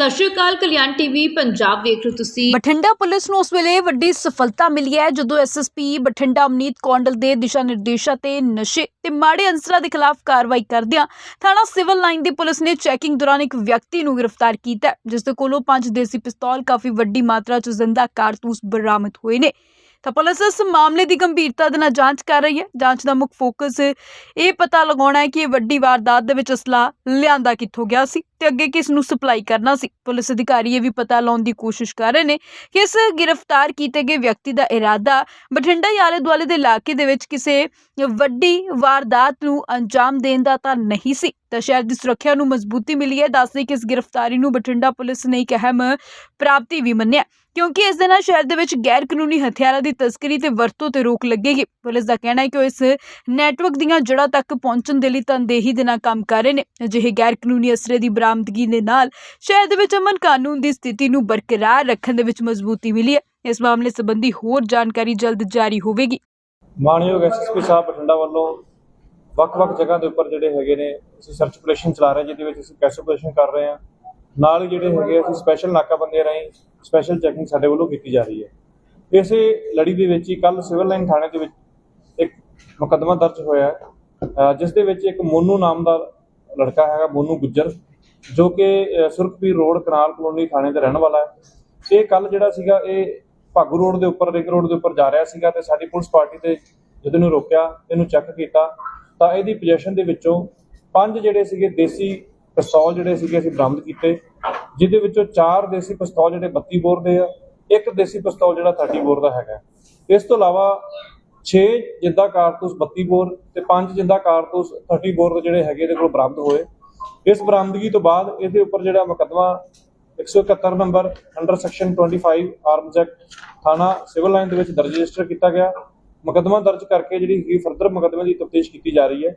ਸਤਿ ਸ਼੍ਰੀ ਅਕਾਲ ਕਲਿਆਣ ਟੀਵੀ ਪੰਜਾਬ ਵੇਖ ਰਹੇ ਹੋ ਤੁਸੀਂ। ਬਠਿੰਡਾ ਪੁਲਿਸ ਨੂੰ ਉਸ ਵੇਲੇ ਵੱਡੀ ਸਫਲਤਾ ਮਿਲੀ ਹੈ ਜਦੋਂ ਐਸਐਸਪੀ ਬਠਿੰਡਾ ਅਮਨੀਤ ਕੌਂਡਲ ਦੇ ਦਿਸ਼ਾ ਨਿਰਦੇਸ਼ਾਂ ਤੇ ਨਸ਼ੇ ਤੇ ਮਾੜੇ ਅੰਸਰਾਂ ਦੇ ਖਿਲਾਫ ਕਾਰਵਾਈ ਕਰਦਿਆਂ ਥਾਣਾ ਸਿਵਲ ਲਾਈਨ ਦੀ ਪੁਲਿਸ ਨੇ ਚੈਕਿੰਗ ਦੌਰਾਨ ਇੱਕ ਵਿਅਕਤੀ ਨੂੰ ਗ੍ਰਿਫਤਾਰ ਕੀਤਾ ਹੈ, ਜਿਸ ਦੇ ਕੋਲੋਂ ਪੰਜ ਦੇਸੀ ਪਿਸਤੌਲ ਕਾਫੀ ਵੱਡੀ ਮਾਤਰਾ 'ਚ ਜ਼ਿੰਦਾ ਕਾਰਤੂਸ ਬਰਾਮਦ ਹੋਏ ਨੇ। ਤਾਂ ਪੁਲਿਸ ਇਸ ਮਾਮਲੇ ਦੀ ਗੰਭੀਰਤਾ ਦੇ ਨਾਲ ਜਾਂਚ ਕਰ ਰਹੀ ਹੈ। ਜਾਂਚ ਦਾ ਮੁੱਖ ਫੋਕਸ ਇਹ ਪਤਾ ਲਗਾਉਣਾ ਹੈ ਕਿ ਇਹ ਵੱਡੀ ਵਾਰਦਾਤ ਦੇ ਵਿੱਚ ਅਸਲਾ ਲਿਆਂਦਾ ਕਿੱਥੋਂ ਗਿਆ ਸੀ। ਤੇ ਅੱਗੇ ਕਿਸ ਨੂੰ ਸਪਲਾਈ ਕਰਨਾ ਸੀ? ਪੁਲਿਸ ਅਧਿਕਾਰੀ ਇਹ ਵੀ ਪਤਾ ਲਾਉਣ ਦੀ ਕੋਸ਼ਿਸ਼ ਕਰ ਰਹੇ ਨੇ ਕਿ ਇਸ ਗ੍ਰਿਫਤਾਰ ਕੀਤੇ ਗਏ ਵਿਅਕਤੀ ਦਾ ਇਰਾਦਾ ਬਠਿੰਡਾ ਜਾਂ ਦੁਆਲੇ ਦੇ ਇਲਾਕੇ ਦੇ ਵਿੱਚ ਕਿਸੇ ਵੱਡੀ ਵਾਰਦਾਤ ਨੂੰ ਅੰਜਾਮ ਦੇਣ ਦਾ ਤਾਂ ਨਹੀਂ ਸੀ। ਤਾਂ ਸ਼ਹਿਰ ਦੀ ਸੁਰੱਖਿਆ ਨੂੰ ਮਜ਼ਬੂਤੀ ਮਿਲੀ ਹੈ। ਦੱਸਦੇ ਕਿ ਇਸ ਗ੍ਰਿਫਤਾਰੀ ਨੂੰ ਬਠਿੰਡਾ ਪੁਲਿਸ ਨੇ ਇੱਕ ਅਹਿਮ ਪ੍ਰਾਪਤੀ ਵੀ ਮੰਨਿਆ, ਕਿਉਂਕਿ ਇਸ ਦੇ ਨਾਲ ਸ਼ਹਿਰ ਦੇ ਵਿੱਚ ਗੈਰ ਕਾਨੂੰਨੀ ਹਥਿਆਰਾਂ ਦੀ ਤਸਕਰੀ ਤੇ ਵਰਤੋਂ ਤੇ ਰੋਕ ਲੱਗੇਗੀ। ਪੁਲਿਸ ਦਾ ਕਹਿਣਾ ਹੈ ਕਿ ਉਹ ਇਸ ਨੈਟਵਰਕ ਦੀਆਂ ਜੜ੍ਹਾਂ ਤੱਕ ਪਹੁੰਚਣ ਦੇ ਲਈ ਤਨਦੇਹੀ ਦੇ ਨਾਲ ਕੰਮ ਕਰ ਰਹੇ ਨੇ। ਅਜਿਹੇ ਗੈਰ ਕਾਨੂੰਨੀ ਅਸਰੇ ਦੀ ਬਰਾ ਬਰਾਮਦਗੀ ਦੇ ਨਾਲ ਸ਼ਹਿਰ ਦੇ ਵਿੱਚ ਅਮਨ ਕਾਨੂੰਨ ਦੀ ਸਥਿਤੀ ਨੂੰ ਬਰਕਰਾਰ ਰੱਖਣ ਦੇ ਵਿੱਚ ਮਜ਼ਬੂਤੀ ਮਿਲੀ ਹੈ। ਇਸ ਮਾਮਲੇ ਸੰਬੰਧੀ ਹੋਰ ਜਾਣਕਾਰੀ ਜਲਦ ਜਾਰੀ ਹੋਵੇਗੀ। ਮਾਨਯੋਗ ਐਸਐਸਪੀ ਸਾਹਿਬ ਬਠਿੰਡਾ ਵੱਲੋਂ ਵੱਖ-ਵੱਖ ਜਗ੍ਹਾ ਦੇ ਉੱਪਰ ਜਿਹੜੇ ਹੈਗੇ ਨੇ, ਅਸੀਂ ਸਰਚ ਆਪਰੇਸ਼ਨ ਚਲਾ ਰਹੇ ਜਿਹਦੇ ਵਿੱਚ ਅਸੀਂ ਕੈਸ਼ ਆਪਰੇਸ਼ਨ ਕਰ ਰਹੇ ਹਾਂ। ਨਾਲ ਹੀ ਜਿਹੜੇ ਹੈਗੇ ਅਸੀਂ ਸਪੈਸ਼ਲ ਨਾਕਾਬੰਦੀ ਰਾਹੀਂ ਸਪੈਸ਼ਲ ਚੈਕਿੰਗ ਸਾਡੇ ਵੱਲੋਂ ਕੀਤੀ ਜਾ ਰਹੀ ਹੈ। ਇਸੇ ਲੜੀ ਦੇ ਵਿੱਚ ਹੀ ਕੱਲ ਸਿਵਲ ਲਾਈਨ ਥਾਣੇ ਦੇ ਵਿੱਚ ਇੱਕ ਮੁਕੱਦਮਾ ਦਰਜ ਹੋਇਆ ਜਿਸ ਦੇ ਵਿੱਚ ਇੱਕ ਮੋਨੂ ਨਾਮ ਦਾ ਲੜਕਾ ਹੈਗਾ, ਮੋਨੂ ਗੁੱਜਰ। ਜੋ ਕਿ, ਅਹ ਸੁਰਖਪੀਰ ਰੋਡ ਕਨਾਲ ਕਲੋਨੀ ਥਾਣੇ ਦਾ ਰਹਿਣ ਵਾਲਾ ਹੈ। ਇਹ ਕੱਲ ਜਿਹੜਾ ਸੀਗਾ, ਇਹ ਭਾਗੂ ਰੋਡ ਦੇ ਉੱਪਰ, ਰਿੰਗ ਰੋਡ ਦੇ ਉੱਪਰ ਜਾ ਰਿਹਾ ਸੀਗਾ ਤੇ ਸਾਡੀ ਪੁਲਿਸ ਪਾਰਟੀ ਤੇ ਜਦੋਂ ਇਹਨੂੰ ਰੋਕਿਆ, ਇਹਨੂੰ ਚੈੱਕ ਕੀਤਾ, ਤਾਂ ਇਹਦੀ ਪੋਜੀਸ਼ਨ ਦੇ ਵਿੱਚੋਂ ਪੰਜ ਜਿਹੜੇ ਸੀਗੇ ਦੇਸੀ ਪਿਸਤੌਲ ਜਿਹੜੇ ਸੀਗੇ ਅਸੀਂ ਬਰਾਮਦ ਕੀਤੇ, ਜਿਹਦੇ ਵਿੱਚੋਂ ਚਾਰ ਦੇਸੀ ਪਿਸਤੌਲ ਜਿਹੜੇ 32 ਬੋਰ ਦੇ ਆ, ਇੱਕ ਦੇਸੀ ਪਿਸਤੌਲ ਜਿਹੜਾ 30 ਬੋਰ ਦਾ ਹੈਗਾ। ਇਸ ਤੋਂ ਇਲਾਵਾ 6 ਜਿੰਦਾ ਕਾਰਤੂਸ 32 ਬੋਰ ਤੇ 5 ਜਿੰਦਾ ਕਾਰਤੂਸ 30 ਬੋਰ ਦੇ ਜਿਹੜੇ ਹੈਗੇ, ਇਹਦੇ ਕੋਲ ਬਰਾਮਦ ਹੋਏ। ਇਸ ਬਰਾਮਦਗੀ ਤੋਂ ਬਾਅਦ ਇਹਦੇ ਉੱਪਰ ਜਿਹੜਾ ਮੁਕੱਦਮਾ 171 number under section 25 arms act ਥਾਣਾ ਸਿਵਲ ਲਾਈਨ ਦੇ ਵਿੱਚ ਦਰਜ ਰਜਿਸਟਰ ਕੀਤਾ ਗਿਆ। ਮੁਕੱਦਮਾ ਦਰਜ ਕਰਕੇ ਜਿਹੜੀ ਹੈਗੀ ਫਰਦਰ ਮੁਕੱਦਮੇ ਦੀ ਤਫਤੀਸ਼ ਕੀਤੀ ਜਾ ਰਹੀ ਹੈ।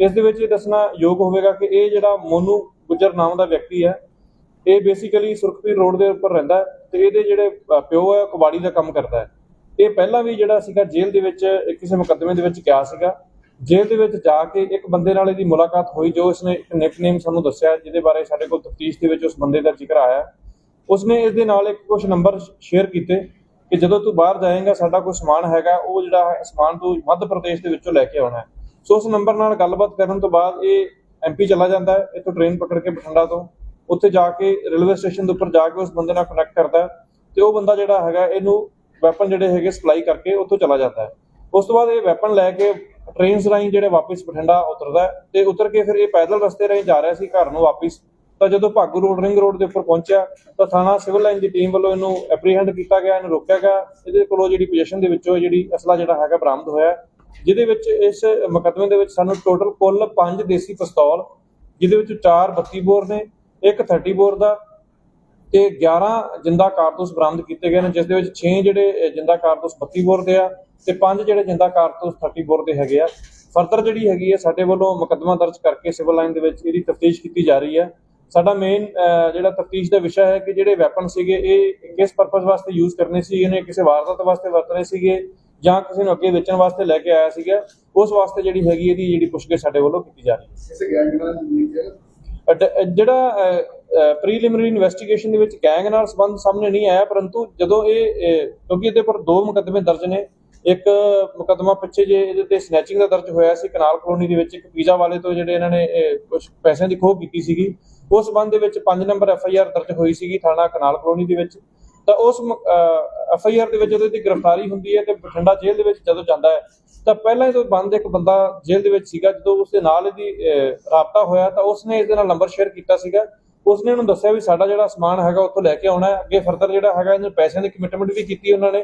ਇਸ ਦੇ ਵਿੱਚ ਇਹ ਦੱਸਣਾ ਯੋਗ ਹੋਵੇਗਾ ਕਿ ਇਹ ਜਿਹੜਾ ਮੋਨੂ ਗੁੱਜਰ ਨਾਮ ਦਾ ਵਿਅਕਤੀ ਹੈ, ਇਹ ਬੇਸਿਕਲੀ ਸੁਰਖਪੀਰ ਰੋਡ ਦੇ ਉੱਪਰ ਰਹਿੰਦਾ ਹੈ ਤੇ ਇਹਦੇ ਜਿਹੜੇ ਪਿਓ ਹੈ ਕਬਾੜੀ ਦਾ ਕੰਮ ਕਰਦਾ ਹੈ। ਇਹ ਪਹਿਲਾਂ ਵੀ ਜਿਹੜਾ ਸੀਗਾ ਜੇਲ੍ਹ ਦੇ ਵਿੱਚ ਕਿਸੇ ਮੁਕੱਦਮੇ ਦੇ ਵਿੱਚ ਗਿਆ ਸੀਗਾ। ਜੇਲ੍ਹ ਦੇ ਵਿੱਚ ਜਾ ਕੇ ਇੱਕ ਬੰਦੇ ਨਾਲ ਇਹਦੀ ਮੁਲਾਕਾਤ ਹੋਈ ਜੋ ਇਸਨੇ ਇੱਕ ਨਿਕਨੇਮ ਸਾਨੂੰ ਦੱਸਿਆ ਜਿਹਦੇ ਬਾਰੇ ਸਾਡੇ ਕੋਲ ਤਫਤੀਸ਼ ਦੇ ਵਿੱਚ ਉਸ ਬੰਦੇ ਦਾ ਜ਼ਿਕਰ ਆਇਆ ਉਸਨੇ ਇਸ ਦੇ ਨਾਲ ਇੱਕ ਕੁਝ ਨੰਬਰ ਸ਼ੇਅਰ ਕੀਤੇ ਕਿ ਜਦੋਂ ਤੂੰ ਬਾਹਰ ਜਾਏਂਗਾ, ਸਾਡਾ ਕੋਈ ਸਮਾਨ ਹੈਗਾ, ਉਹ ਜਿਹੜਾ ਹੈ, ਸਮਾਨ ਤੂੰ ਮੱਧ ਪ੍ਰਦੇਸ਼ ਦੇ ਵਿੱਚੋਂ ਲੈ ਕੇ ਆਉਣਾ ਹੈ। ਸੋ ਉਸ ਨੰਬਰ ਨਾਲ ਗੱਲਬਾਤ ਕਰਨ ਤੋਂ ਬਾਅਦ ਇਹ ਐਮਪੀ ਚਲਾ ਜਾਂਦਾ ਹੈ, ਇੱਥੋਂ ਟ੍ਰੇਨ ਪਕੜ ਕੇ ਬਠਿੰਡਾ ਤੋਂ। ਉੱਥੇ ਜਾ ਕੇ ਰੇਲਵੇ ਸਟੇਸ਼ਨ ਦੇ ਉੱਪਰ ਜਾ ਕੇ ਉਸ ਬੰਦੇ ਨਾਲ ਕਨੈਕਟ ਕਰਦਾ ਹੈ ਤੇ ਉਹ ਬੰਦਾ ਜਿਹੜਾ ਹੈਗਾ, ਇਹਨੂੰ ਵੈਪਨ ਜਿਹੜੇ ਹੈਗੇ ਸਪਲਾਈ ਕਰਕੇ ਉੱਥੋਂ ਚਲਾ ਜਾਂਦਾ ਹੈ। ਉਸ ਤੋਂ ਬਾਅਦ ਇਹ ਵੈਪਨ ਲੈ ਕੇ ਟ੍ਰੇਨਸ ਰਾਹੀਂ ਜਿਹੜੇ ਵਾਪਸ ਬਠਿੰਡਾ ਉਤਰਦਾ ਹੈ ਤੇ ਉਤਰ ਕੇ ਫਿਰ ਇਹ ਪੈਦਲ ਰਸਤੇ ਰਾਹੀਂ ਜਾ ਰਿਹਾ ਸੀ ਘਰ ਨੂੰ ਵਾਪਸ। ਤਾਂ ਜਦੋਂ ਭਾਗੂ ਰੋਡ, ਰਿੰਗ ਰੋਡ ਦੇ ਉੱਪਰ ਪਹੁੰਚਿਆ, ਤਾਂ ਥਾਣਾ ਸਿਵਲ ਲਾਈਨ ਦੀ ਟੀਮ ਵੱਲੋਂ ਇਹਨੂੰ ਐਪਰੀਹੈਂਡ ਕੀਤਾ ਗਿਆ, ਇਹਨੂੰ ਰੋਕਿਆ ਗਿਆ। ਇਹਦੇ ਕੋਲੋਂ ਜਿਹੜੀ ਪੋਜੀਸ਼ਨ ਦੇ ਵਿੱਚੋਂ ਜਿਹੜੀ ਅਸਲਾ ਜਿਹੜਾ ਹੈਗਾ ਬਰਾਮਦ ਹੋਇਆ ਜਿਹਦੇ ਵਿੱਚ ਇਸ ਮੁਕੱਦਮੇ ਦੇ ਵਿੱਚ ਸਾਨੂੰ ਟੋਟਲ ਕੁੱਲ 5 ਦੇਸੀ ਪਿਸਤੌਲ, ਜਿਹਦੇ ਵਿੱਚ 4 32 ਬੋਰ ਨੇ, ਇੱਕ 30 ਬੋਰ ਦਾ ਤੇ 11 ਜਿੰਦਾ ਕਾਰਤੂਸ ਬਰਾਮਦ ਕੀਤੇ ਗਏ ਨੇ, ਜਿਸ ਦੇ ਵਿੱਚ 6 ਜਿਹੜੇ ਜਿੰਦਾ ਕਾਰਤੂਸ 32 ਬੋਰ ਦੇ ਆ ਤੇ 5 ਜਿਹੜੇ ਜਿੰਦਾ ਕਾਰਤੂਸ 30 ਬੋਰ ਦੇ ਹੈਗੇ ਆ। ਫਰਦਰ ਜਿਹੜੀ ਹੈਗੀ ਹੈ ਸਾਡੇ ਵੱਲੋਂ ਮੁਕੱਦਮਾ ਦਰਜ ਕਰਕੇ ਸਿਵਲ ਲਾਈਨ ਦੇ ਵਿੱਚ ਇਹਦੀ ਤਫਤੀਸ਼ ਕੀਤੀ ਜਾ ਰਹੀ ਹੈ ਸਾਡਾ ਮੇਨ ਜਿਹੜਾ ਤਫਤੀਸ਼ ਦਾ ਵਿਸ਼ਾ ਹੈ ਕਿ ਜਿਹੜੇ ਵੈਪਨ ਸੀਗੇ, ਇਹ ਕਿਸ ਪਰਪਸ ਵਾਸਤੇ ਯੂਜ਼ ਕਰਨੇ ਸੀ, ਇਹਨੇ ਕਿਸੇ ਵਾਰਦਾਤ ਵਾਸਤੇ ਵਰਤਣੇ ਸੀਗੇ ਜਾਂ ਕਿਸੇ ਨੂੰ ਅੱਗੇ ਵੇਚਣ ਵਾਸਤੇ ਲੈ ਕੇ ਆਇਆ ਸੀਗਾ, ਉਸ ਵਾਸਤੇ ਜਿਹੜੀ ਹੈਗੀ ਇਹਦੀ ਜਿਹੜੀ ਪੁੱਛਗਿੱਛ ਸਾਡੇ ਵੱਲੋਂ ਕੀਤੀ ਜਾ ਰਹੀ ਹੈ। ਜਿਹੜਾ ਪ੍ਰੀਲਿਮਿਨਰੀ ਇਨਵੈਸਟੀਗੇਸ਼ਨ ਦੇ ਵਿੱਚ ਗੈਂਗ ਨਾਲ ਸੰਬੰਧ ਸਾਹਮਣੇ ਨਹੀਂ ਆਇਆ, ਪਰੰਤੂ ਜਦੋਂ ਇਹ ਕਿਉਂਕਿ ਇਹਦੇ ਪਰ ਦੋ ਮੁਕੱਦਮੇ ਦਰਜ ਨੇ, ਇੱਕ ਮੁਕੱਦਮਾ ਪਿੱਛੇ ਜੇ ਇਹਦੇ ਤੇ ਸਨੈਚਿੰਗ ਦਾ ਦਰਜ ਹੋਇਆ ਸੀ, ਕਨਾਲ ਕਲੋਨੀ ਦੇ ਵਿੱਚ ਇੱਕ ਪੀਜ਼ਾ ਵਾਲੇ ਤੋਂ ਜਿਹੜੇ ਇਹਨਾਂ ਨੇ ਕੁਝ ਪੈਸਿਆਂ ਦੀ ਖੋਹ ਕੀਤੀ ਸੀਗੀ, ਉਸ ਸੰਬੰਧ ਦੇ ਵਿੱਚ 5 ਨੰਬਰ ਐਫ ਆਈ ਆਰ ਦਰਜ ਹੋਈ ਸੀਗੀ ਥਾਣਾ ਕਨਾਲ ਕਲੋਨੀ ਦੇ ਵਿੱਚ। ਤਾਂ ਉਸ ਐਫ ਆਈ ਆਰ ਦੇ ਵਿੱਚ ਜਦੋਂ ਇਹਦੀ ਗ੍ਰਿਫਤਾਰੀ ਹੁੰਦੀ ਹੈ ਤੇ ਬਠਿੰਡਾ ਜੇਲ੍ਹ ਦੇ ਵਿੱਚ ਜਦੋਂ ਜਾਂਦਾ ਹੈ ਤਾਂ ਪਹਿਲਾਂ ਹੀ ਤੋਂ ਬੰਦ ਇੱਕ ਬੰਦਾ ਜੇਲ੍ਹ ਦੇ ਵਿੱਚ ਸੀਗਾ, ਜਦੋਂ ਉਸ ਦੇ ਨਾਲ ਇਹਦੀ ਰਾਬਤਾ ਹੋਇਆ ਤਾਂ ਉਸਨੇ ਇਸ ਦੇ ਨਾਲ ਨੰਬਰ ਸ਼ੇਅਰ ਕੀਤਾ ਸੀਗਾ। ਉਸਨੇ ਇਹਨੂੰ ਦੱਸਿਆ ਵੀ ਸਾਡਾ ਜਿਹੜਾ ਸਮਾਨ ਹੈਗਾ ਉੱਥੋਂ ਲੈ ਕੇ ਆਉਣਾ ਹੈ। ਅੱਗੇ ਫਰਦਰ ਜਿਹੜਾ ਹੈਗਾ ਇਹਨੂੰ ਪੈਸਿਆਂ ਦੀ ਕਮਿਟਮੈਂਟ ਵੀ ਕੀਤੀ ਉਹਨਾਂ ਨੇ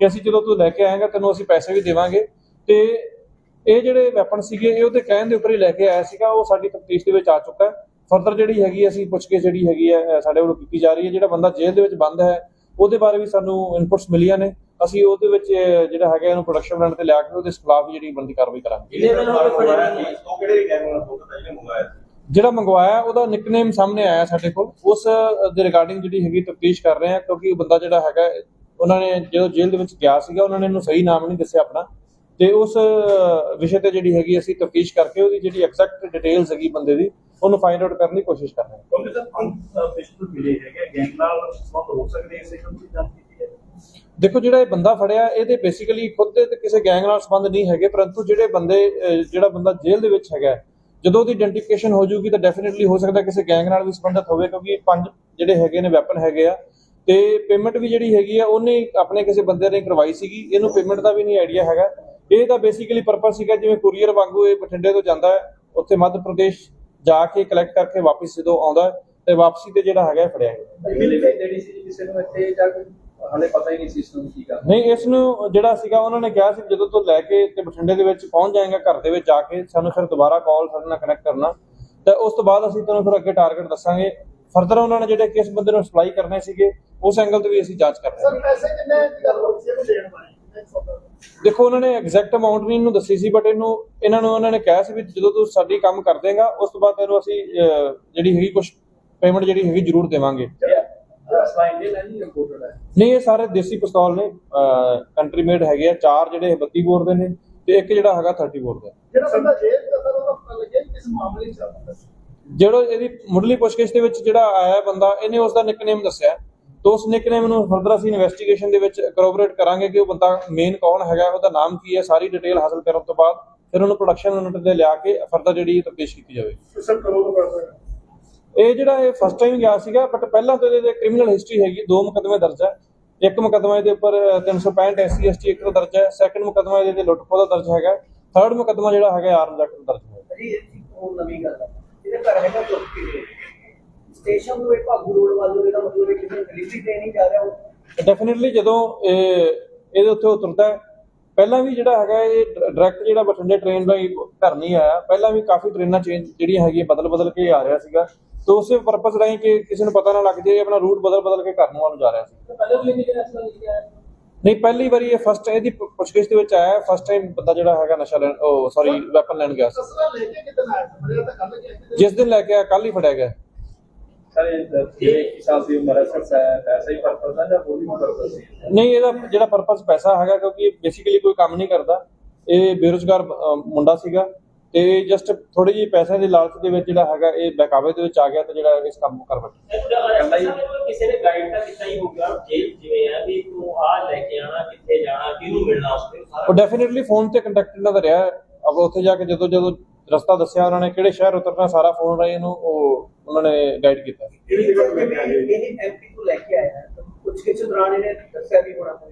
ਕਿ ਅਸੀਂ ਜਦੋਂ ਤੂੰ ਲੈ ਕੇ ਆਏਗਾ ਤੈਨੂੰ ਅਸੀਂ ਪੈਸੇ ਵੀ ਦੇਵਾਂਗੇ। ਤੇ ਇਹ ਜਿਹੜੇ ਵੈਪਨ ਸੀਗੇ, ਇਹ ਉਹਦੇ ਕਹਿਣ ਦੇ ਉੱਪਰ ਹੀ ਲੈ ਕੇ ਆਇਆ ਸੀਗਾ। ਉਹ ਸਾਡੀ ਤਫਤੀਸ਼ ਦੇ ਵਿੱਚ ਆ ਚੁੱਕਾ ਹੈ। ਫਰਦਰ ਜਿਹੜੀ ਹੈਗੀ ਅਸੀਂ ਪੁੱਛ ਕੇ ਜਿਹੜੀ ਹੈਗੀ ਹੈ ਸਾਡੇ ਵੱਲੋਂ ਕੀਤੀ ਜਾ ਰਹੀ ਹੈ। ਜਿਹੜਾ ਬੰਦਾ ਜੇਲ੍ਹ ਦੇ ਵਿੱਚ ਬੰਦ ਹੈ, ਉਹਦੇ ਬਾਰੇ ਵੀ ਸਾਨੂੰ ਇਨਪੁਟਸ ਮਿਲੀਆਂ ਨੇ। ਅਸੀਂ ਉਹਦੇ ਵਿੱਚ ਜਿਹੜਾ ਹੈਗਾ ਇਹਨੂੰ ਪ੍ਰੋਡਕਸ਼ਨ ਪਲਾਨ ਤੇ ਲਿਆ ਕੇ ਉਹਦੇ ਖਿਲਾਫ ਜਿਹੜੀ ਬਣਦੀ ਕਾਰਵਾਈ ਕਰਾਂਗੇ। ਜਿਹਨੇ ਮੈਨੂੰ ਮੰਗਵਾਇਆ ਸੀ ਉਹ ਕਿਹੜੇ ਗੈਂਗ ਨਾਲ ਹੋਤਾ ਜਿਹਨੇ ਮੰਗਵਾਇਆ ਜਿਹੜਾ ਮੰਗਵਾਇਆ ਉਹਦਾ ਨਿਕਨੇਮ ਸਾਹਮਣੇ ਆਇਆ ਸਾਡੇ ਕੋਲ। ਉਸ ਦੇ ਰਿਗਾਰਡਿੰਗ ਜਿਹੜੀ ਹੈਗੀ ਤਫਤੀਸ਼ ਕਰ ਰਹੇ ਹਾਂ ਕਿਉਂਕਿ ਉਹ ਬੰਦਾ ਜਿਹੜਾ ਹੈਗਾ ਉਹਨਾਂ ਨੇ ਜਦੋਂ ਜੇਲ੍ਹ ਦੇ ਵਿੱਚ ਗਿਆ ਸੀਗਾ ਉਹਨਾਂ ਨੇ ਇਹਨੂੰ ਸਹੀ ਨਾਮ ਨਹੀਂ ਦੱਸਿਆ ਆਪਣਾ। ਤੇ ਉਸ ਵਿਸ਼ੇ ਤੇ ਜਿਹੜੀ ਹੈਗੀ ਅਸੀਂ ਤਫਤੀਸ਼ ਕਰਕੇ ਉਹਦੀ ਜਿਹੜੀ ਐਗਜ਼ੈਕਟ ਡਿਟੇਲਸ ਹੈਗੀ ਬੰਦੇ ਦੀ ਉਹਨੂੰ ਫਾਈਂਡ ਆਊਟ ਕਰਨ ਦੀ ਕੋਸ਼ਿਸ਼ ਕਰ ਰਹੇ ਹਾਂ। ਕਿਉਂਕਿ ਸਰ ਅਨਫਿਸ਼ਲ ਮਿਲੇ ਹੈਗੇ ਗੈਂਗ ਨਾਲ ਸੰਬੰਧ ਹੋ ਸਕਦੇ ਇਸ ਦੀ ਜਾਂਚ ਹੈ ਦੇਖੋ ਜਿਹੜਾ ਇਹ ਬੰਦਾ ਫੜਿਆ, ਇਹਦੇ ਬੇਸਿਕਲੀ ਖੁਦ ਦੇ ਤੇ ਕਿਸੇ ਗੈਂਗ ਨਾਲ ਸੰਬੰਧ ਨਹੀਂ ਹੈਗੇ, ਪਰੰਤੂ ਜਿਹੜੇ ਬੰਦੇ ਜਿਹੜਾ ਬੰਦਾ ਜੇਲ੍ਹ ਦੇ ਵਿੱਚ ਹੈਗਾ, ਜਦੋਂ ਉਹਦੀ ਆਇਡੈਂਟੀਫਿਕੇਸ਼ਨ ਹੋ ਜਾਊਗੀ ਤਾਂ ਡੈਫੀਨਿਟਲੀ ਹੋ ਸਕਦਾ ਕਿਸੇ ਗੈਂਗ ਨਾਲ ਵੀ ਸੰਬੰਧਿਤ ਹੋਵੇ, ਕਿਉਂਕਿ ਪੰਜ ਜਿਹੜੇ ਹੈਗੇ ਨੇ ਵੈਪਨ ਹੈਗੇ ਆ, ਤੇ ਪੇਮੈਂਟ ਵੀ ਜਿਹੜੀ ਹੈਗੀ ਆ, ਉਹਨੇ ਆਪਣੇ ਕਿਸੇ ਬੰਦੇ ਨੇ ਕਰਵਾਈ ਸੀਗੀ, ਇਹਨੂੰ ਪੇਮੈਂਟ ਦਾ ਵੀ ਨਹੀਂ ਆਈਡੀਆ ਹੈਗਾ। ਇਹ ਤਾਂ ਬੇਸਿਕਲੀ ਪਰਪਸ ਸੀਗਾ, ਜਿਵੇਂ ਕੁਰੀਅਰ ਵਾਂਗੂ ਇਹ ਬਠਿੰਡੇ ਤੋਂ ਜਾਂਦਾ ਹੈ, ਉੱਥੇ ਮੱਧ ਪ੍ਰਦੇਸ਼ ਜਾ ਕੇ ਕਲੈਕਟ ਕਰਕੇ ਵਾਪਸ ਜਦੋਂ ਆਉਂਦਾ ਤੇ ਵਾਪਸੀ ਤੇ ਜਿਹੜਾ ਹੈਗਾ ਫੜਿਆ ਗਿਆ। ਹਾਲੇ ਪਤਾ ਹੀ ਨਹੀਂ ਸੀ ਇਸ ਨੂੰ ਕੀ ਕਰਨਾ। ਨਹੀਂ ਇਸ ਨੂੰ ਜਿਹੜਾ ਸੀਗਾ ਉਹਨਾਂ ਨੇ ਕਿਹਾ ਸੀ ਜਦੋਂ ਤੋਂ ਲੈ ਕੇ ਤੇ ਬਠਿੰਡੇ ਦੇ ਵਿੱਚ ਪਹੁੰਚ ਜਾਏਗਾ ਘਰ ਦੇ ਵਿੱਚ ਜਾ ਕੇ ਸਾਨੂੰ ਫਿਰ ਦੁਬਾਰਾ ਕਾਲ ਸਾਡੇ ਨਾਲ ਕਨੈਕਟ ਕਰਨਾ। ਤੇ ਉਸ ਤੋਂ ਬਾਅਦ ਅਸੀਂ ਤੁਹਾਨੂੰ ਫਿਰ ਅੱਗੇ ਟਾਰਗੇਟ ਦੱਸਾਂਗੇ। ਫਰਦਰ ਉਹਨਾਂ ਨੇ ਜਿਹੜੇ ਕਿਸ ਬੰਦੇ ਨੂੰ ਸਪਲਾਈ ਕਰਨੇ ਸੀਗੇ ਉਸ ਐਂਗਲ ਤੋਂ ਵੀ ਅਸੀਂ ਜਾਂਚ ਕਰ ਰਹੇ ਹਾਂ। ਪੈਸੇ ਕਿੰਨੇ ਦੀ ਗੱਲ ਹੋ ਸੀ ਦੇਣ ਬਾਰੇ ਦੇਖੋ ਉਹਨਾਂ ਨੇ ਐਗਜ਼ੈਕਟ ਅਮਾਉਂਟ ਨਹੀਂ ਇਹਨੂੰ ਦੱਸੀ ਸੀ ਬਟ ਇਹਨੂੰ ਇਹਨਾਂ ਨੂੰ ਉਹਨਾਂ ਨੇ ਕਿਹਾ ਸੀ ਵੀ ਜਦੋਂ ਤੂੰ ਸਾਡੀ ਕੰਮ ਕਰ ਦੇਗਾ ਉਸ ਤੋਂ ਬਾਅਦ ਤੈਨੂੰ ਅਸੀਂ ਜਿਹੜੀ ਹੈਗੀ ਕੁਝ ਪੇਮੈਂਟ ਜਿਹੜੀ ਹੈਗੀ ਜ਼ਰੂਰ ਦੇਵਾਂਗੇ। ਨਹੀਂ ਇਹ ਸਾਰੇ ਦੇਸੀ ਪਿਸਤੌਲ ਨੇ ਕੰਟਰੀ ਮੇਡ ਹੈਗੇ ਆ। ਚਾਰ ਜਿਹੜੇ 32 ਬੋਰ ਦੇ ਨੇ ਤੇ ਇੱਕ ਜਿਹੜਾ ਹੈਗਾ 30 ਬੋਰ ਦਾ। ਜਿਹੜਾ ਬੰਦਾ ਜੇਲ੍ਹ ਦਾ ਸਰ ਉਹਦਾ ਪਤਾ ਲੱਗਿਆ ਕਿਸ ਮਾਮਲੇ 'ਚ ਜਿਹੜਾ ਇਹਦੀ ਮੁੱਢਲੀ ਪੁੱਛਗਿੱਛ ਦੇ ਵਿੱਚ ਜਿਹੜਾ ਆਇਆ ਬੰਦਾ ਇਹਨੇ ਉਸ ਦਾ ਨਿਕਨੇਮ ਦੱਸਿਆ। ਤੋਂ ਉਸ ਨਿਕਨੇਮ ਨੂੰ ਫਰਦਰ ਅਸੀਂ ਇਨਵੈਸਟੀਗੇਸ਼ਨ ਦੇ ਵਿੱਚ ਕਰੋਬਰੇਟ ਕਰਾਂਗੇ ਕਿ ਉਹ ਬੰਦਾ ਮੇਨ ਕੌਣ ਹੈਗਾ ਉਹਦਾ ਨਾਮ ਕੀ ਹੈ ਸਾਰੀ ਡਿਟੇਲ ਹਾਸਲ ਕਰਨ ਤੋਂ ਬਾਅਦ ਫਿਰ ਉਹਨੂੰ ਪ੍ਰੋਡਕਸ਼ਨ ਯੂਨਿਟ ਤੇ ਲਿਆ ਕੇ ਫਰਦਰ ਜਿਹੜੀ ਤਫਤੀਸ਼ ਕੀਤੀ ਜਾਵੇ। ਸਰ ਕਰੋ ਤੋਂ ਕਰਦਾ ਇਹ ਜਿਹੜਾ ਇਹ ਫਸਟ ਟਾਈਮ ਗਿਆ ਸੀਗਾ ਬਟ ਪਹਿਲਾਂ ਤੋਂ ਇਹਦੇ ਕ੍ਰਿਮੀਨਲ ਹਿਸਟਰੀ ਹੈਗੀ ਦੋ ਮੁਕਦਮੇ ਦਰਜ ਹੈ। ਇੱਕ ਮੁਕਦਮਾ ਇਹਦੇ ਉੱਪਰ ਅਹ, 365 ਐਸਸੀ ਐਸਟੀ ਐਕਟ ਦਾ ਦਰਜ ਹੈ। ਸੈਕੰਡ ਮੁਕਦਮਾ ਇਹਦੇ ਤੇ ਲੁੱਟ ਖੋਹ ਦਾ ਦਰਜ ਹੈਗਾ ਥਰਡ ਮੁਕਦਮਾ ਜਿਹੜਾ ਹੈਗਾ ਆਰਮਜ਼ ਐਕਟ ਦਾ ਦਰਜ ਹੈ ਜੀ ਇਹ ਉਹ ਨਵੀਂ ਗੱਲ ਹੈ ਇਹਦੇ ਘਰ ਹੈਗਾ ਚੌਕੀ ਰੋਡ ਸਟੇਸ਼ਨ ਤੋਂ ਇਹ ਭਾਗੂ ਰੋਡ ਵੱਲ ਨੂੰ ਇਹਦਾ ਮਤਲਬ ਹੈ ਕਿਸੇ ਡਿਲੀਵਰੀ ਟ੍ਰੇਨ ਹੀ ਜਾ ਰਿਹਾ ਉਹ। ਡੈਫੀਨਿਟਲੀ ਜਦੋਂ ਇਹ ਇਹਦੇ ਉੱਤੇ ਉਤਰਦਾ ਹੈ। ਪਹਿਲਾਂ ਵੀ ਜਿਹੜਾ ਹੈਗਾ ਇਹ ਡਾਇਰੈਕਟ ਜਿਹੜਾ ਬਠਿੰਡੇ ਟ੍ਰੇਨ ਦਾ ਘਰ ਨਹੀਂ ਆਇਆ। ਪਹਿਲਾਂ ਵੀ ਕਾਫੀ ਟ੍ਰੇਨਾਂ ਚੇਂਜ ਜਿਹੜੀਆਂ ਹੈਗੀਆਂ ਬਦਲ ਬਦਲ ਕੇ ਆ ਰਿਹਾ ਸੀਗਾ। ਤੋਂ ਉਸੇ ਪਰਪਸ ਰਾਹੀਂ ਕਿ ਕਿਸੇ ਨੂੰ ਪਤਾ ਨਾ ਲੱਗ ਜਾਏ ਆਪਣਾ ਰੂਟ ਬਦਲ ਬਦਲ ਕੇ ਘਰ ਨੂੰ ਵੱਲ ਜਾ ਰਿਹਾ ਸੀ। ਪਹਿਲੇ ਵੀ ਲਿਖੇ ਅਸਲਾ ਲਿਖਿਆ ਹੈ ਨਹੀਂ ਪਹਿਲੀ ਵਾਰੀ ਇਹ ਫਸਟ ਇਹਦੀ ਪੁੱਛਗਿੱਛ ਦੇ ਵਿੱਚ ਆਇਆ ਫਸਟ ਟਾਈਮ ਬੰਦਾ ਜਿਹੜਾ ਹੈਗਾ ਨਸ਼ਾ ਲੈਣ ਉਹ ਸੌਰੀ ਵੈਪਨ ਲੈਣ ਗਿਆ ਸੀ। ਜਿਸ ਦਿਨ ਲੈ ਕੇ ਆਇਆ ਕੱਲ ਹੀ ਫੜਿਆ ਗਿਆ। ਸਰ ਇਹ ਸਾਲ ਦੀ ਉਮਰ ਹੈ? ਪੈਸਾ ਹੀ ਪਰਪਸ ਹੈ ਜਾਂ ਹੋਰ ਵੀ ਪਰਪਸ ਨਹੀਂ ਇਹਦਾ ਜਿਹੜਾ ਪਰਪਸ ਪੈਸਾ ਹੈਗਾ ਕਿਉਂਕਿ ਇਹ ਬੇਸਿਕਲੀ ਕੋਈ ਕੰਮ ਨਹੀਂ ਕਰਦਾ। ਇਹ ਬੇਰੁਜ਼ਗਾਰ ਮੁੰਡਾ ਸੀਗਾ। ਤੇ ਜਸਟ ਥੋੜੀ ਜਿਹੀ ਪੈਸੇ ਦੇ ਲਾਲਚ ਦੇ ਵਿੱਚ ਜਿਹੜਾ ਹੈਗਾ ਇਹ ਬਹਿਕਾਵੇ ਦੇ ਵਿੱਚ ਆ ਗਿਆ ਤੇ ਜਿਹੜਾ ਇਸ ਕੰਮ ਨੂੰ ਕਰ ਬੈਠਾ। ਕਿਸੇ ਨੇ ਗਾਈਡ ਤਾਂ ਕੀਤਾ ਹੀ ਹੋਊਗਾ। ਜੇਲ੍ਹ ਜਿਵੇਂ ਆ ਵੀ ਤੂੰ ਆ ਲੈ ਕੇ ਆਣਾ ਕਿੱਥੇ ਜਾਣਾ ਕਿਹਨੂੰ ਮਿਲਣਾ ਉਸ ਤੇ ਸਾਰਾ ਉਹ ਡੈਫੀਨਿਟਲੀ ਫੋਨ ਤੇ ਕੰਟੈਕਟ ਇਹਨਾਂ ਦਾ ਰਿਹਾ। ਅਬ ਉੱਥੇ ਜਾ ਕੇ ਜਦੋਂ ਜਦੋਂ ਰਸਤਾ ਦੱਸਿਆ ਉਹਨਾਂ ਨੇ ਕਿਹੜੇ ਸ਼ਹਿਰ ਉਤਰਨਾ ਸਾਰਾ ਫੋਨ ਰਾਹੀਂ ਇਹਨੂੰ ਉਹ ਉਹਨਾਂ ਨੇ ਗਾਈਡ ਕੀਤਾ? ਇਹ ਐਮਪੀ ਤੋਂ ਲੈ ਕੇ ਆਇਆ। ਹੈ ਕੁਝ ਕਿਸੇ ਦੌਰਾਨ ਇਹਨੇ ਦੱਸਿਆ ਵੀ ਹੋਣਾ ਨੂੰ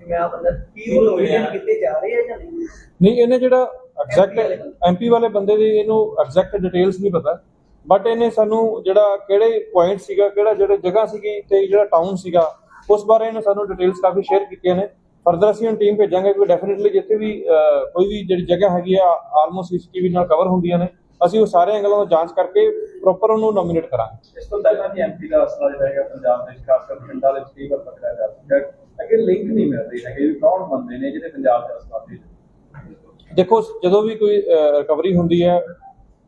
ਮੈਂ ਆ ਬੰਦਾ? ਕੀ ਉਹ ਕਿੱਥੇ ਜਾ ਰਹੇ ਆ ਜਾਂ ਨਹੀਂ? ਨਹੀਂ ਇਹਨੇ ਜਿਹੜਾ ਐਗਜ਼ੈਕਟ ਐਮਪੀ ਵਾਲੇ ਬੰਦੇ। ਦੀ ਇਹਨੂੰ ਐਗਜ਼ੈਕਟ ਡਿਟੇਲਸ ਨਹੀਂ ਪਤਾ। ਬਟ ਇਹਨੇ ਸਾਨੂੰ ਜਿਹੜਾ ਕਿਹੜੇ ਪੁਆਇੰਟ ਸੀਗਾ ਕਿਹੜਾ ਜਿਹੜੇ ਜਗ੍ਹਾ ਸੀਗੀ ਤੇ ਜਿਹੜਾ ਟਾਊਨ ਸੀਗਾ ਉਸ ਬਾਰੇ ਇਹਨੇ ਸਾਨੂੰ ਡਿਟੇਲਸ ਕਾਫੀ ਸ਼ੇਅਰ ਕੀਤੀਆਂ ਨੇ। ਫਰਦਰ ਅਸੀਂ ਹੁਣ ਟੀਮ ਭੇਜਾਂਗੇ ਕਿ ਡੈਫੀਨਿਟਲੀ ਜਿੱਥੇ ਵੀ ਕੋਈ ਵੀ ਜਿਹੜੀ ਜਗ੍ਹਾ ਹੈਗੀ ਆ ਆਲਮੋਸਟ ਸੀਸੀਟੀਵੀ ਨਾਲ ਕਵਰ ਹੁੰਦੀਆਂ ਨੇ ਅਸੀਂ ਉਹ ਸਾਰੇ ਐਂਗਲਾਂ ਤੋਂ ਜਾਂਚ ਕਰਕੇ ਪ੍ਰੋਪਰ ਉਹਨੂੰ ਨੋਮੀਨੇਟ ਕਰਾਂਗੇ। ਇਸ ਤੋਂ ਪਹਿਲਾਂ ਵੀ ਐਮਪੀ ਦਾ ਅਸਲਾ ਜਿਹੜਾ ਹੈਗਾ ਪੰਜਾਬ ਦੇ ਵਿੱਚ ਖਾਸ ਕਰ ਪਿੰਡਾਂ ਦੇ ਵਿੱਚ ਕਈ ਵਾਰ ਪਕੜਿਆ ਜਾ ਚੁੱਕਾ ਹੈ ਅੱਗੇ ਲਿੰਕ ਨਹੀਂ ਮਿਲ ਹੈਗੇ ਵੀ ਕੌਣ ਬੰਦੇ ਨੇ ਜਿਹੜੇ ਪੰਜਾਬ ਦੇ ਅਸਲਾ ਦੇਖੋ ਜਦੋਂ ਵੀ ਕੋਈ ਰਿਕਵਰੀ ਹੁੰਦੀ ਹੈ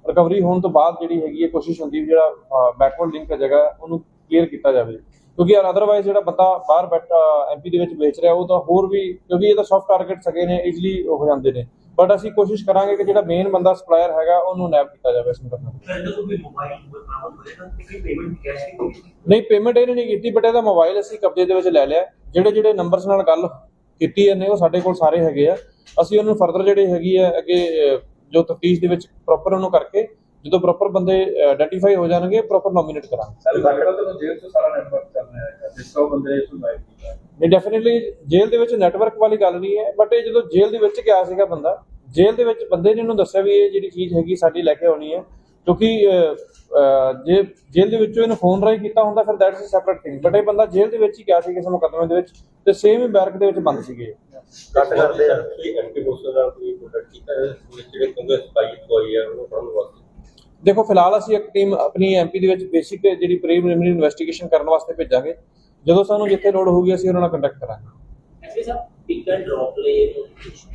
ਰਿਕਵਰੀ ਹੋਣ ਤੋਂ ਬਾਅਦ ਜਿਹੜੀ ਹੈਗੀ ਹੈ ਕੋਸ਼ਿਸ਼ ਹੁੰਦੀ ਹੈ ਜਿਹੜਾ ਬੈਕਵਰਡ ਲਿੰਕ ਜਗ੍ਹਾ, ਉਹਨੂੰ ਕਲੀਅਰ ਕੀਤਾ ਜਾਵੇ। ਕਿਉਂਕਿ ਅਦਰਵਾਈਜ਼ ਜਿਹੜਾ ਬੰਦਾ ਬਾਹਰ ਬੈਠਾ ਐਮਪੀ ਦੇ ਵਿੱਚ ਵੇਚ ਰਿਹਾ, ਉਹ ਤਾਂ ਹੋਰ ਵੀ, ਕਿਉਂਕਿ ਇਹ ਤਾਂ ਸੌਫਟ ਟਾਰਗੇਟ ਸਕੇ ਨੇ ਈਜ਼ੀਲੀ ਹੋ ਜਾਂਦੇ ਨੇ। ਬਟ ਅਸੀਂ ਕੋਸ਼ਿਸ਼ ਕਰਾਂਗੇ ਕਿ ਜਿਹੜਾ ਮੇਨ ਬੰਦਾ ਸਪਲਾਇਰ ਹੈਗਾ ਉਹਨੂੰ ਨੈਪ ਕੀਤਾ ਜਾਵੇ ਇਸ ਹੋਏਗੀ ਨਹੀਂ ਪੇਮੈਂਟ ਇਹਨੇ ਨਹੀਂ ਕੀਤੀ ਬਟ ਇਹਦਾ ਮੋਬਾਈਲ ਅਸੀਂ ਕਬਜ਼ੇ ਦੇ ਵਿੱਚ ਲੈ ਲਿਆ। ਜਿਹੜੇ ਜਿਹੜੇ ਨੰਬਰਸ ਨਾਲ ਗੱਲ ਕੀਤੀ ਇਹਨੇ ਉਹ ਸਾਡੇ ਕੋਲ ਸਾਰੇ ਹੈਗੇ ਆ। ਅਸੀਂ ਉਹਨੂੰ ਫਰਦਰ ਜਿਹੜੇ ਹੈਗੀ ਆ ਅੱਗੇ ਜੋ ਤਫਤੀਸ਼ ਦੇ ਵਿੱਚ ਪ੍ਰੋਪਰ ਉਹਨੂੰ ਕਰਕੇ ਜਦੋਂ ਪ੍ਰੋਪਰ ਬੰਦੇ ਆਇਡੈਂਟੀਫਾਈ ਹੋ ਜਾਣਗੇ ਪ੍ਰੋਪਰ ਨੋਮੀਨੇਟ ਕਰਾਂਗੇ। ਸਰ ਲੱਗਦਾ ਤੁਹਾਨੂੰ ਜੇਲ੍ਹ ਤੋਂ ਸਾਰਾ ਨੈਟਵਰਕ ਚੱਲ ਰਿਹਾ ਹੈ ਜਿਸ ਤੋਂ ਬੰਦੇ ਨੂੰ ਕੀਤਾ ਨਹੀਂ ਡੈਫੀਨਿਟਲੀ ਜੇਲ੍ਹ ਦੇ ਵਿੱਚ ਨੈਟਵਰਕ ਵਾਲੀ ਗੱਲ ਨਹੀਂ ਹੈ ਬਟ ਇਹ ਜਦੋਂ ਜੇਲ੍ਹ ਦੇ ਵਿੱਚ ਗਿਆ ਸੀਗਾ ਬੰਦਾ ਜੇਲ੍ਹ ਦੇ ਵਿੱਚ ਬੰਦੇ ਨੇ ਇਹਨੂੰ ਦੱਸਿਆ ਵੀ ਇਹ ਜਿਹੜੀ ਚੀਜ਼ ਹੈਗੀ ਸਾਡੀ ਲੈ ਕੇ ਆਉਣੀ ਹੈ ਕਿਉਂਕਿ ਜੇ ਜੇਲ੍ਹ ਦੇ ਵਿੱਚੋਂ ਇਹਨੂੰ ਫੋਨ ਰਾਹੀਂ ਕੀਤਾ ਹੁੰਦਾ ਫਿਰ that's a separate thing but ਇਹ ਬੰਦਾ ਜੇਲ੍ਹ ਦੇ ਵਿੱਚ ਹੀ ਗਿਆ ਸੀ ਕਿਸੇ ਮੁਕੱਦਮੇ ਦੇ ਵਿੱਚ ਤੇ ਸੇਮ ਹੀ ਬੈਰਕ ਦੇ ਵਿੱਚ ਬੰਦ ਸੀਗੇ ਕੱਟ ਕਰਦੇ ਆ। ਕਿ ਐਂਟੀ ਪੋਸਟਰ ਦਾ ਕੋਈ ਪ੍ਰੋਡਕਟ ਕੀਤਾ ਹੈ ਜਿਹੜੇ ਕੰਗੇ ਸਪਾਈ ਕੋਈ ਹੈ ਉਹ ਫੜਨ ਵਾਸਤੇ? ਦੇਖੋ ਫਿਲਹਾਲ ਅਸੀਂ ਇੱਕ ਟੀਮ ਆਪਣੀ ਐਮਪੀ ਦੇ ਵਿੱਚ ਬੇਸਿਕ ਜਿਹੜੀ ਪ੍ਰੀਲਿਮਿਨਰੀ ਇਨਵੈਸਟੀਗੇਸ਼ਨ ਕਰਨ ਵਾਸਤੇ ਭੇਜਾਂਗੇ। ਜਦੋਂ ਸਾਨੂੰ ਜਿੱਥੇ ਲੋੜ ਹੋਊਗੀ ਅਸੀਂ ਉਹਨਾਂ ਨਾਲ ਕੰਟੈਕਟ ਕਰਾਂਗੇ। ਐਸੇ ਸਭ ਪਿਕ ਐਂਡ ਡ੍ਰੌਪ ਲਈ ਕੁਝ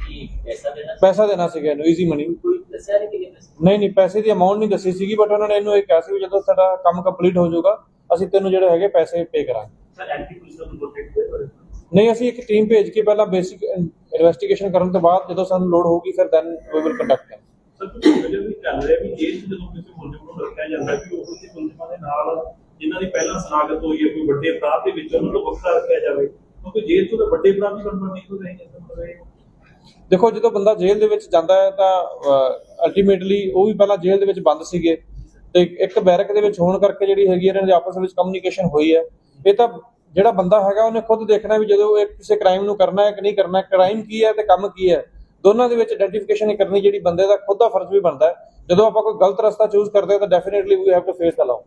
ਕੀ ਪੈਸਾ ਦੇਣਾ ਪੈਸਾ ਦੇਣਾ ਸੀਗਾ ਇਹਨੂੰ ਈਜ਼ੀ ਮਨੀ ਕੋਈ ਦੱਸਿਆ ਨਹੀਂ ਕਿੰਨੇ ਪੈਸੇ? ਨਹੀਂ ਨਹੀਂ ਪੈਸੇ ਦੀ ਅਮਾਉਂਟ ਨਹੀਂ ਦੱਸੀ ਸੀਗੀ ਬਟ ਉਹਨਾਂ ਨੇ ਇਹਨੂੰ ਇਹ ਕਿਹਾ ਸੀ ਵੀ ਜਦੋਂ ਸਾਡਾ ਕੰਮ ਕੰਪਲੀਟ ਹੋ ਜਾਊਗਾ ਅਸੀਂ ਤੈਨੂੰ ਜਿਹੜੇ ਹੈਗੇ ਪੈਸੇ ਪੇ ਕਰਾਂਗੇ। ਸਰ ਐਂਟੀ ਪੁਲਿਸ ਦਾ ਪ੍ਰੋਟੈਕਟ ਹੋਏ ਨਹੀਂ ਅਸੀਂ ਇੱਕ ਟੀਮ ਭੇਜ ਕੇ ਪਹਿਲਾਂ ਬੇਸਿਕ ਇਨਵੈਸਟੀਗੇਸ਼ਨ ਕਰਨ ਤੋਂ ਬਾਅਦ ਜਦੋਂ ਸਾਨੂੰ ਲੋੜ ਹੋਊਗੀ ਫਿਰ then we will conduct sir ਤੁਸੀਂ ਵੀ ਚੱਲ ਰਿਹਾ ਵੀ ਜੇਲ੍ਹ ਜਦੋਂ ਕਿਸੇ ਮੁੰਡੇ ਕੋਲ ਨੂੰ ਰੱਖਿਆ ਜਾਂਦਾ ਕਿ ਉਹ ਦੇ ਮੁਲਜ਼ਮਾਂ ਦੇ ਨਾਲ ਜਿਨ੍ਹਾਂ ਦੀ ਪਹਿਲਾਂ ਸਨਾਖਤ ਹੋਈ ਹੈ, ਕੋਈ ਵੱਡੇ ਅਪਰਾਧ ਦੇ ਵਿੱਚ ਉਹਨਾਂ ਨੂੰ ਵੱਖਰਾ ਰੱਖਿਆ ਜਾਵੇ, ਕਿਉਂਕਿ ਜੇਲ੍ਹ ਤੋਂ ਤਾਂ ਵੱਡੇ ਅਪਰਾਧ ਵੀ ਬਣਨ ਨਹੀਂ ਹੋ ਰਹੇ ਜਿੱਦਾਂ ਦੇਖੋ, ਜਦੋਂ ਬੰਦਾ ਜੇਲ੍ਹ ਦੇ ਵਿੱਚ ਜਾਂਦਾ ਹੈ, ਤਾਂ ਅਲਟੀਮੇਟਲੀ ਉਹ ਵੀ ਪਹਿਲਾਂ ਜੇਲ੍ਹ ਦੇ ਵਿੱਚ ਬੰਦ ਸੀਗੇ ਤੇ ਇੱਕ ਬੈਰਕ ਦੇ ਵਿੱਚ ਹੋਣ ਕਰਕੇ ਜਿਹੜੀ ਹੈਗੀ ਇਹਨਾਂ ਦੇ ਆਪਸ ਵਿੱਚ ਕਮਿਊਨੀਕੇਸ਼ਨ ਹੋਈ ਹੈ। ਇਹ ਤਾਂ ਜਿਹੜਾ ਬੰਦਾ ਹੈਗਾ, ਉਹਨੇ ਖੁਦ ਦੇਖਣਾ ਵੀ ਜਦੋਂ ਇਹ ਕਿਸੇ ਕ੍ਰਾਈਮ ਨੂੰ ਕਰਨਾ ਹੈ ਕਿ ਨਹੀਂ ਕਰਨਾ ਕ੍ਰਾਈਮ ਕੀ ਹੈ ਤੇ ਕੰਮ ਕੀ ਹੈ। ਦੋਨਾਂ ਦੇ ਵਿੱਚ ਆਇਡੈਂਟੀਫਿਕੇਸ਼ਨ ਕਰਨੀ, ਜਿਹੜੀ ਬੰਦੇ ਦਾ ਖੁਦ ਦਾ ਫਰਜ਼ ਵੀ ਬਣਦਾ ਹੈ। ਜਦੋਂ ਆਪਾਂ ਕੋਈ ਗਲਤ ਰਸਤਾ ਚੂਜ਼ ਕਰਦੇ ਹਾਂ, ਤਾਂ definitely we have to face the law